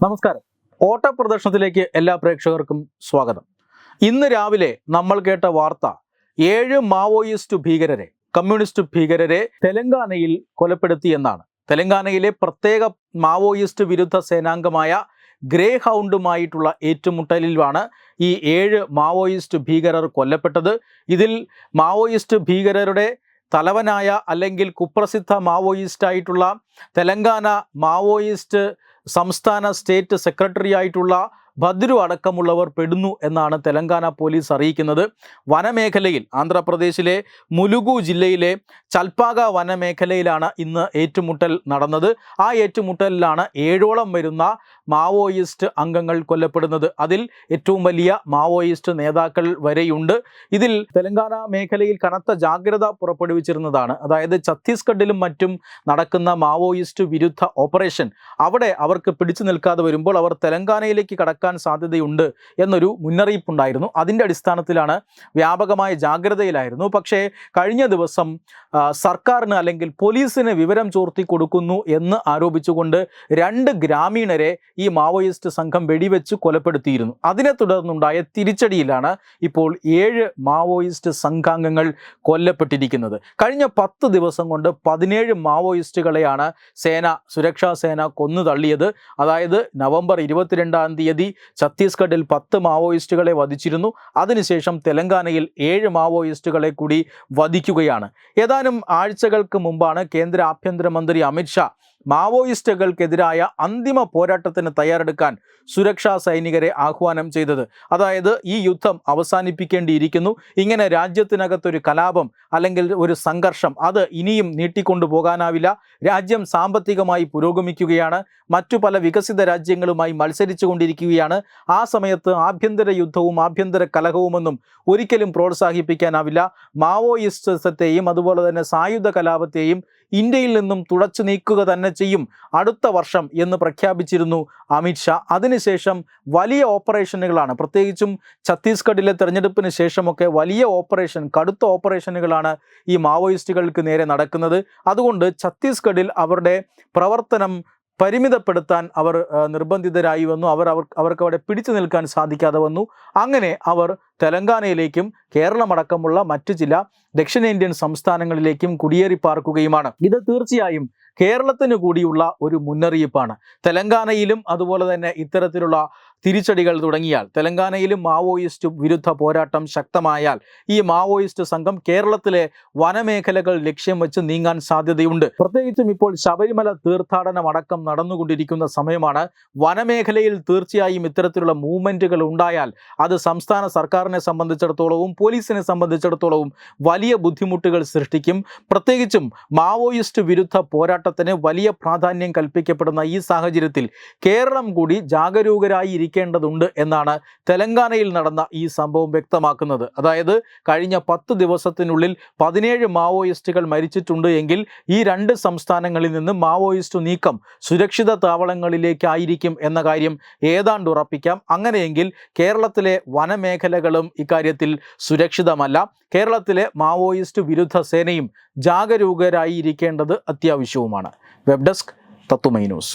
നമസ്കാരം. ഓട്ട പ്രദർശനത്തിലേക്ക് എല്ലാ പ്രേക്ഷകർക്കും സ്വാഗതം. ഇന്ന് രാവിലെ നമ്മൾ കേട്ട വാർത്ത ഏഴ് മാവോയിസ്റ്റ് ഭീകരരെ കമ്മ്യൂണിസ്റ്റ് ഭീകരരെ തെലങ്കാനയിൽ കൊലപ്പെടുത്തി എന്നാണ്. തെലങ്കാനയിലെ പ്രത്യേക മാവോയിസ്റ്റ് വിരുദ്ധ സേനാംഗമായ ഗ്രേ ഹൗണ്ടുമായിട്ടുള്ള ഏറ്റുമുട്ടലിലാണ് ഈ ഏഴ് മാവോയിസ്റ്റ് ഭീകരർ കൊല്ലപ്പെട്ടത്. ഇതിൽ മാവോയിസ്റ്റ് ഭീകരരുടെ തലവനായ അല്ലെങ്കിൽ കുപ്രസിദ്ധ മാവോയിസ്റ്റായിട്ടുള്ള തെലങ്കാന മാവോയിസ്റ്റ് സംസ്ഥാന സ്റ്റേറ്റ് സെക്രട്ടറി ആയിട്ടുള്ള ഭദ്രു അടക്കമുള്ളവർ പെടുന്നു എന്നാണ് തെലങ്കാന പോലീസ് അറിയിക്കുന്നത്. വനമേഖലയിൽ ആന്ധ്രാപ്രദേശിലെ മുലുഗു ജില്ലയിലെ ചൽപ്പാക വനമേഖലയിലാണ് ഇന്ന് ഏറ്റുമുട്ടൽ നടന്നത്. ആ ഏറ്റുമുട്ടലിലാണ് ഏഴോളം വരുന്ന മാവോയിസ്റ്റ് അംഗങ്ങൾ കൊല്ലപ്പെടുന്നത്. അതിൽ ഏറ്റവും വലിയ മാവോയിസ്റ്റ് നേതാക്കൾ വരെയുണ്ട്. ഇതിൽ തെലങ്കാന മേഖലയിൽ കനത്ത ജാഗ്രത പുറപ്പെടുവിച്ചിരുന്നതാണ്. അതായത് ഛത്തീസ്ഗഡിലും മറ്റും നടക്കുന്ന മാവോയിസ്റ്റ് വിരുദ്ധ ഓപ്പറേഷൻ അവിടെ അവർക്ക് പിടിച്ചു നിൽക്കാതെ വരുമ്പോൾ അവർ തെലങ്കാനയിലേക്ക് കടക്കാൻ സാധ്യതയുണ്ട് എന്നൊരു മുന്നറിയിപ്പുണ്ടായിരുന്നു. അതിന്റെ അടിസ്ഥാനത്തിലാണ് വ്യാപകമായ ജാഗ്രതയിലായിരുന്നു. പക്ഷേ കഴിഞ്ഞ ദിവസം സർക്കാരിന് അല്ലെങ്കിൽ പോലീസിന് വിവരം ചോർത്തി കൊടുക്കുന്നു എന്ന് ആരോപിച്ചുകൊണ്ട് രണ്ട് ഗ്രാമീണരെ ഈ മാവോയിസ്റ്റ് സംഘം വെടിവെച്ച് കൊലപ്പെടുത്തിയിരുന്നു. അതിനെ തുടർന്നുണ്ടായ തിരിച്ചടിയിലാണ് ഇപ്പോൾ ഏഴ് മാവോയിസ്റ്റ് സംഘാംഗങ്ങൾ കൊല്ലപ്പെട്ടിരിക്കുന്നത്. കഴിഞ്ഞ പത്ത് ദിവസം കൊണ്ട് പതിനേഴ് മാവോയിസ്റ്റുകളെയാണ് സേന സുരക്ഷാ സേന കൊന്നു തള്ളിയത്. അതായത് നവംബർ ഇരുപത്തിരണ്ടാം തീയതി ഛത്തീസ്ഗഡിൽ പത്ത് മാവോയിസ്റ്റുകളെ വധിച്ചിരുന്നു. അതിനുശേഷം തെലങ്കാനയിൽ ഏഴ് മാവോയിസ്റ്റുകളെ കൂടി വധിക്കുകയാണ്. ഏതാനും ആഴ്ചകൾക്ക് മുമ്പാണ് കേന്ദ്ര ആഭ്യന്തരമന്ത്രി അമിത്ഷാ മാവോയിസ്റ്റുകൾക്കെതിരായ അന്തിമ പോരാട്ടത്തിന് തയ്യാറെടുക്കാൻ സുരക്ഷാ സൈനികരെ ആഹ്വാനം ചെയ്തത്. അതായത് ഈ യുദ്ധം അവസാനിപ്പിക്കേണ്ടിയിരിക്കുന്നു. ഇങ്ങനെ രാജ്യത്തിനകത്തൊരു കലാപം അല്ലെങ്കിൽ ഒരു സംഘർഷം അത് ഇനിയും നീട്ടിക്കൊണ്ടു പോകാനാവില്ല രാജ്യം സാമ്പത്തികമായി പുരോഗമിക്കുകയാണ്. മറ്റു പല വികസിത രാജ്യങ്ങളുമായി മത്സരിച്ചു കൊണ്ടിരിക്കുകയാണ് ആ സമയത്ത് ആഭ്യന്തര യുദ്ധവും ആഭ്യന്തര കലഹവുമൊന്നും ഒരിക്കലും പ്രോത്സാഹിപ്പിക്കാനാവില്ല. മാവോയിസ്റ്റത്തെയും അതുപോലെ തന്നെ സായുധ കലാപത്തെയും ഇന്ത്യയിൽ നിന്നും തുടച്ചു നീക്കുക തന്നെ ചെയ്യും. അടുത്ത വർഷം എന്ന് പ്രഖ്യാപിച്ചിരുന്നു. അമിത്ഷാ അതിനുശേഷം വലിയ ഓപ്പറേഷനുകളാണ്. പ്രത്യേകിച്ചും ഛത്തീസ്ഗഡിലെ തെരഞ്ഞെടുപ്പിന് ശേഷമൊക്കെ വലിയ ഓപ്പറേഷൻ കടുത്ത ഓപ്പറേഷനുകളാണ് ഈ മാവോയിസ്റ്റുകൾക്ക് നേരെ നടക്കുന്നത്. അതുകൊണ്ട് ഛത്തീസ്ഗഡിൽ അവരുടെ പ്രവർത്തനം പരിമിതപ്പെടുത്താൻ അവർ നിർബന്ധിതരായി വന്നു. അവർ അവർ അവർക്ക് അവിടെ പിടിച്ചു നിൽക്കാൻ സാധിക്കാതെ വന്നു. അങ്ങനെ അവർ തെലങ്കാനയിലേക്കും കേരളമടക്കമുള്ള മറ്റു ചില ദക്ഷിണേന്ത്യൻ സംസ്ഥാനങ്ങളിലേക്കും കുടിയേറി പാർക്കുകയുമാണ്. ഇത് തീർച്ചയായും കേരളത്തിന് കൂടിയുള്ള ഒരു മുന്നറിയിപ്പാണ്. തെലങ്കാനയിലും അതുപോലെ തന്നെ ഇത്തരത്തിലുള്ള തിരിച്ചടികൾ തുടങ്ങിയാൽ തെലങ്കാനയിലും മാവോയിസ്റ്റ് വിരുദ്ധ പോരാട്ടം ശക്തമായാൽ ഈ മാവോയിസ്റ്റ് സംഘം കേരളത്തിലെ വനമേഖലകൾ ലക്ഷ്യം വെച്ച് നീങ്ങാൻ സാധ്യതയുണ്ട്. പ്രത്യേകിച്ചും ഇപ്പോൾ ശബരിമല തീർത്ഥാടനം അടക്കം നടന്നുകൊണ്ടിരിക്കുന്ന സമയമാണ് വനമേഖലയിൽ തീർച്ചയായും ഇത്തരത്തിലുള്ള മൂവ്മെന്റുകൾ ഉണ്ടായാൽ അത് സംസ്ഥാന സർക്കാരിനെ സംബന്ധിച്ചിടത്തോളവും പോലീസിനെ സംബന്ധിച്ചിടത്തോളവും വലിയ ബുദ്ധിമുട്ടുകൾ സൃഷ്ടിക്കും. പ്രത്യേകിച്ചും മാവോയിസ്റ്റ് വിരുദ്ധ പോരാട്ടത്തിന് വലിയ പ്രാധാന്യം കൽപ്പിക്കപ്പെടുന്ന ഈ സാഹചര്യത്തിൽ കേരളം കൂടി ജാഗരൂകരായി ഇരിക്കേണ്ടതുണ്ട് എന്നാണ് തെലങ്കാനയിൽ നടന്ന ഈ സംഭവം വ്യക്തമാക്കുന്നത്. അതായത് കഴിഞ്ഞ പത്ത് ദിവസത്തിനുള്ളിൽ പതിനേഴ് മാവോയിസ്റ്റുകൾ മരിച്ചിട്ടുണ്ട് എങ്കിൽ ഈ രണ്ട് സംസ്ഥാനങ്ങളിൽ നിന്ന് മാവോയിസ്റ്റ് നീക്കം സുരക്ഷിത താവളങ്ങളിലേക്കായിരിക്കും എന്ന കാര്യം ഏതാണ്ട് ഉറപ്പിക്കാം. അങ്ങനെയെങ്കിൽ കേരളത്തിലെ വനമേഖലകളും ഇക്കാര്യത്തിൽ സുരക്ഷിതമല്ല. കേരളത്തിലെ മാവോയിസ്റ്റ് വിരുദ്ധ സേനയും ജാഗരൂകരായി ഇരിക്കേണ്ടത് അത്യാവശ്യവുമാണ്. Web desk Thathumai news.